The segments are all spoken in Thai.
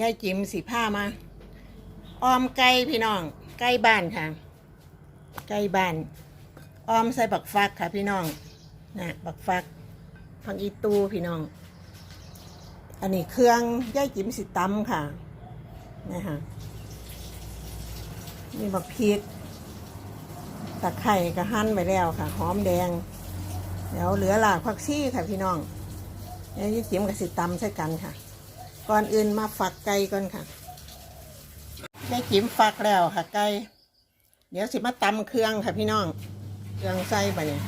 ยายจิมสีผ้ามา ออมไก่พี่น้อง ไก่บ้านค่ะ ไก่บ้าน ออมใส่บักฟักค่ะ พี่น้องนะบักฟักพังอีตูพี่น้อง อันนี้เครื่องยายจิมสิตำค่ะนะคะมีบักพริกตะไคร่ก็หั่นไปแล้วค่ะ หอมแดงแล้วเหลือหลากผักชีค่ะพี่น้องยายจิมกับสิตำใส่กันค่ะ ก่อนอื่นมาฝักไก่ก่อนค่ะยายจิ๋มฝักแล้วค่ะไก่เดี๋ยวสิมาตำเครื่องค่ะพี่น้อง เครื่องใส่ไปเนี่ย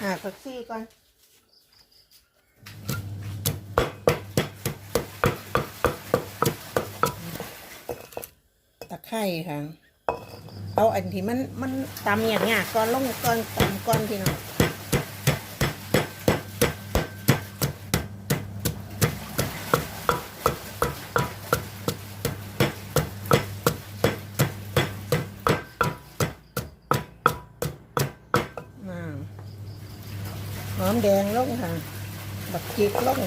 อ่าผักชีก่อนตะไคร่ค่ะ เอาอันที่มันมันตำอย่างเงี้ยก่อนลงก่อนตำก่อนพี่น้อง อ่า หอมแดงลงค่ะ บักจิกลง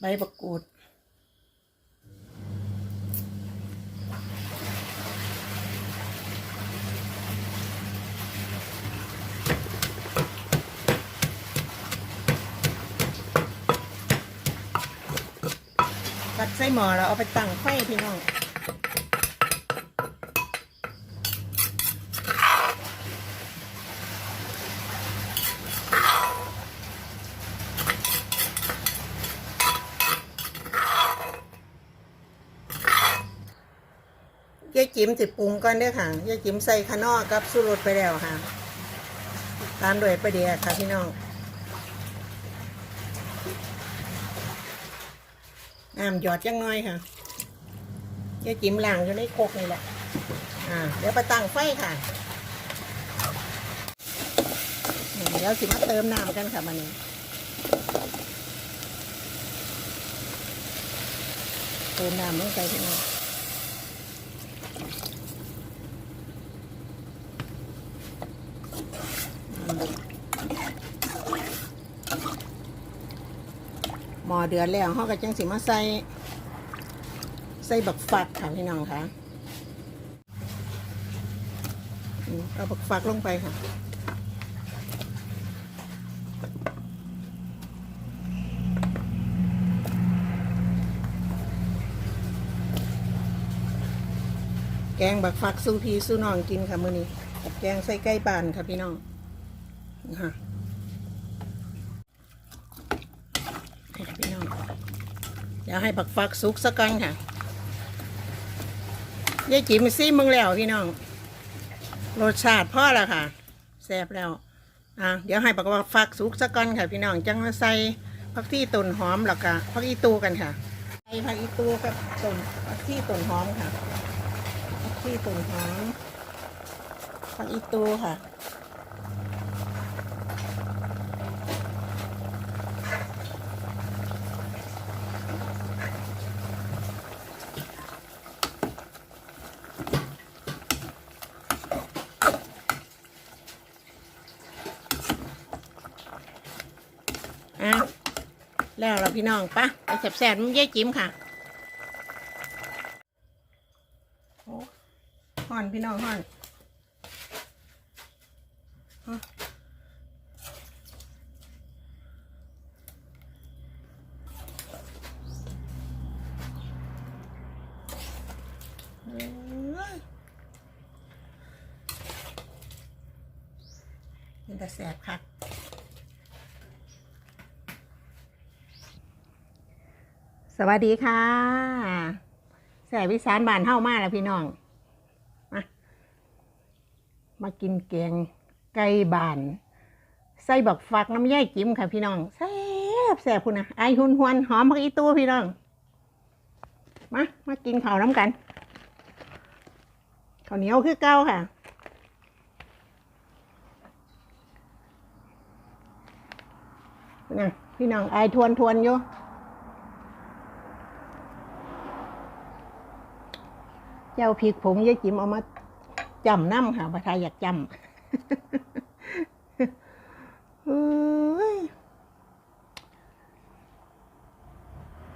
ใบบักกูด ตักใส่หม้อแล้วเอาไปตั้งไฟพี่น้องยายจิ๋มสิดปรุงก่อนเด้อค่ะยายจิ๋มใส่ขนอกับสุรสไปแล้วค่ะ ตามด้วยประเดียค่ะพี่น้อง น้ำหยอดยังน้อยค่ะยายจิ๋มล่างอยู่ในโคกนี่แหละ อ่า เดี๋ยวไปตั้งไฟค่ะ เดี๋ยวสิมาเติมน้ำกันค่ะมันนี้เติมน้ำลงไปพี่น้ องหม้อเดือดแล้วเขาก็จังสิมาใส่ใส่บักฟักค่ะพี่น้องค่ะเอาบักฟักลงไปค่ะแกงบักฟักสู้พีสู้น้องกินค่ะมื้อนี้แกงใส่ไก่บานค่ะพี่น้องนะคะนี่ค่ะ พี่น้องเดี๋ยวให้บักฟักสุกสักกันค่ะยายจิ๋มซีมึงแล้วพี่น้องรสชาติพ่อแล้วค่ะแซ่บแล้วอะเดี๋ยวให้บักฟักสุกสักกันค่ะ พี่น้องจังมาใส่ผักที่ต้นหอมแล้วก็ผักอีตูกันค่ะใส่ผักอีตูกับต้นผักที่ต้นหอมค่ะผักที่ต้นหอมผักอีตูค่ะ แล้วเราพี่น้องปะไปแสบแสบมันย่จิ้มค่ะโอ้ห่อนพี่น้องห่อนเอ้ยมันจะแสบค่ะ สวัสดีค่ะแสบวิสานบานเฮ้ามาแล้วพี่น้องมามากินแกงไก่บาน ใส่บักฟักน้ำย่ายจิ้มค่ะพี่น้องแซ่บแซ่บคุณนะไอหุนหวนหอมพักอีตัวพี่น้อง มามากินข้าวน้ำกันข้าวเหนียวคือเก้าค่ะนะพี่น้องไอทวนทวนอยู่ เจ้าพริกผงยายจิ๋มเอามาจำน้ำค่ะประทายอยากจำเฮ้ย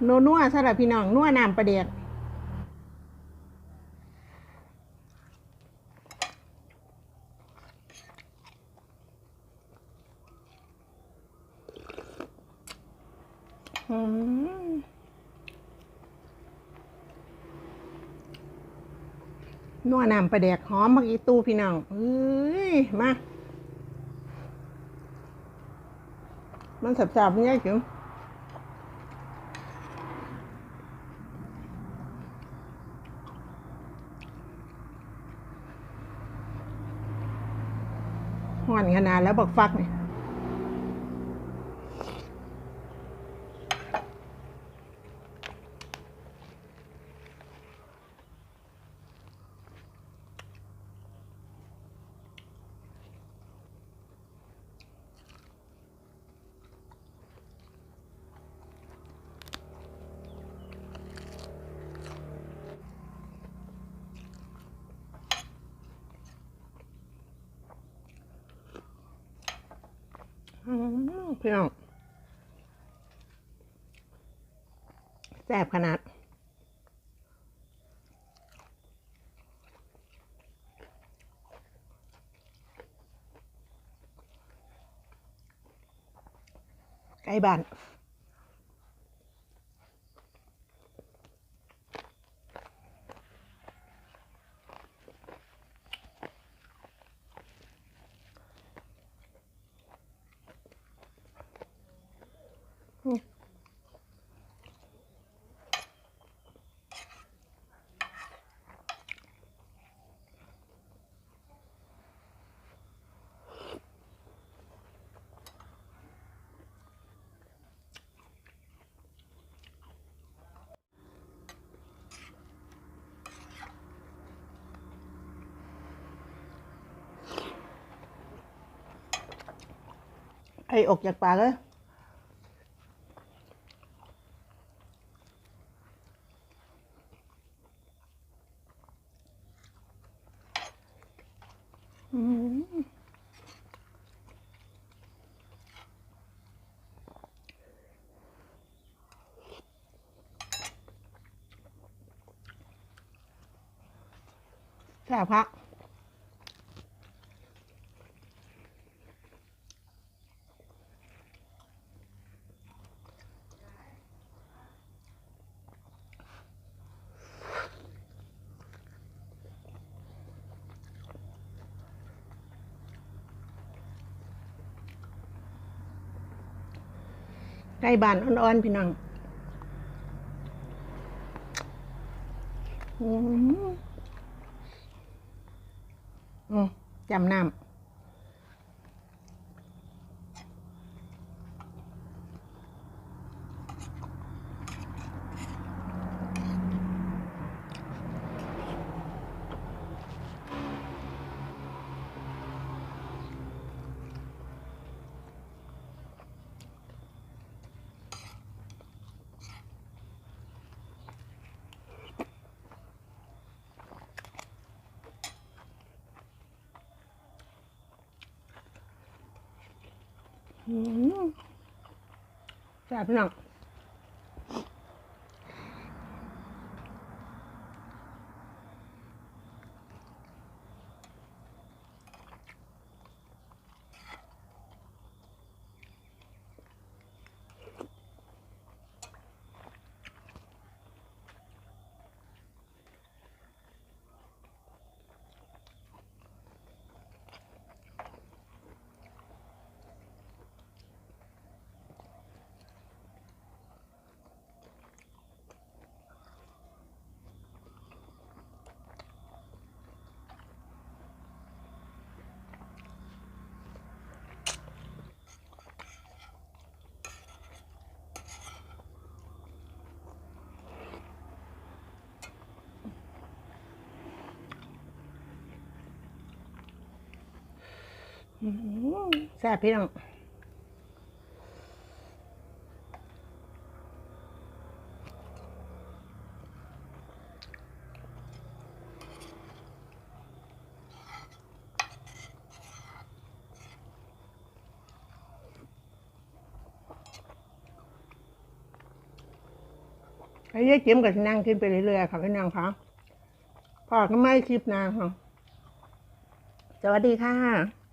นัวนัวสำหรับพี่น้องนัวน้ำประเดียดอืม นัวน้ำประเดียกหอมมากอีตูพี่น้องเอ้ย มา มันสับๆเนี่ยจิ๋มห่อนขนาดแล้วบอกฟักเนี่ย พี่น้องแซ่บขนาดใกล้บ้าน ไอ้อกจากปากเลยอืมแซ่บครั ใกล้บ้านอ่อนๆ พี่น้องอืมอืมจำน้ำ แซ่บพี่น้อง แซ่บพี่น้องไอ้เยี่ยจิ้มกับนั่งขึ้นไปเรื่อยๆค่ะพี่นางคะพอก็ไม่คลิปนาค่ะ สวัสดีค่ะ